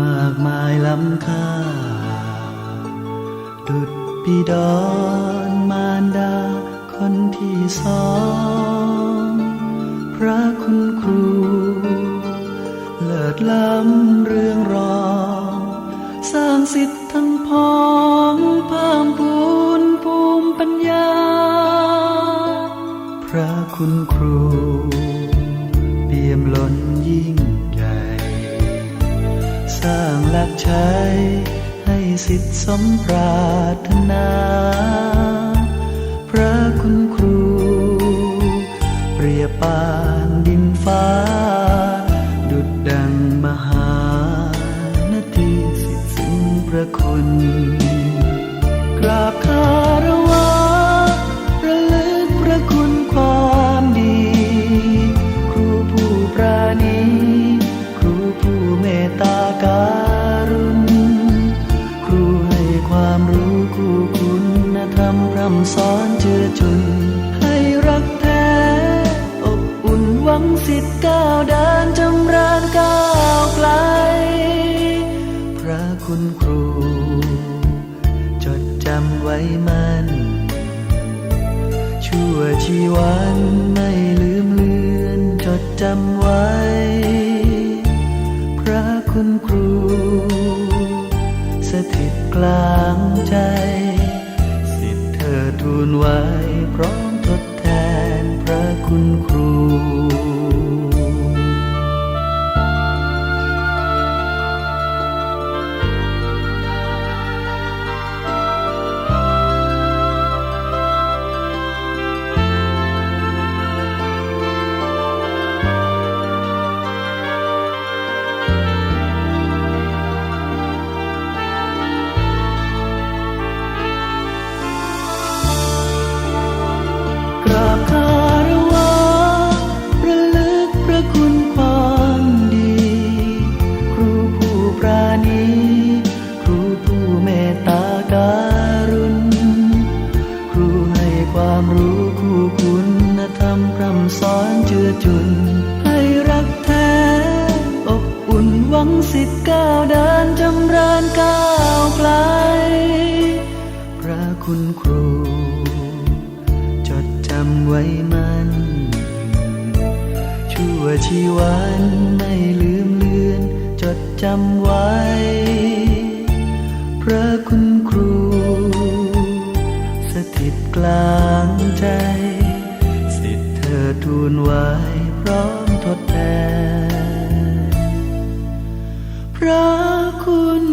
มากมายล้ำค่า ดุดปีดอนมารดาคนที่สอง พระคุณครู เลิศล้ำเรื่องรอง สร้างสิทธิ์ทั้งพ้องเพิ่มพูนภูมิปัญญา พระคุณครู เปี่ยมล้นยิ่ง หลักใช้ให้สิทธิสมปรารถนา พระคุณครู เปรียบปานดินฟ้า ดุดดังมหานาทีสิทธิสิ้นพระคุณ กราบคารว สิทธิ์ก้าวเดินจำริญก้าวไกล พระคุณครู จดจำไว้มันชั่วชีวันไม่ลืมเลือน จดจำไว้ พระคุณครู สถิตกลางใจ สิทธิ์เธอทูลไว้พร้อมทดแทนพระคุณครู จือจุน ให้รักแท้ อบอุ่นหวังสิทธิ์ก้าวเดินจำเริญก้าวไกล พระคุณครู จดจำไว้มัน ชั่วชีวันไม่ลืมเลือน จดจำไว้ พระคุณครู สถิตกลางใจ อทูลไว้พร้อมทดแทนพระคุณ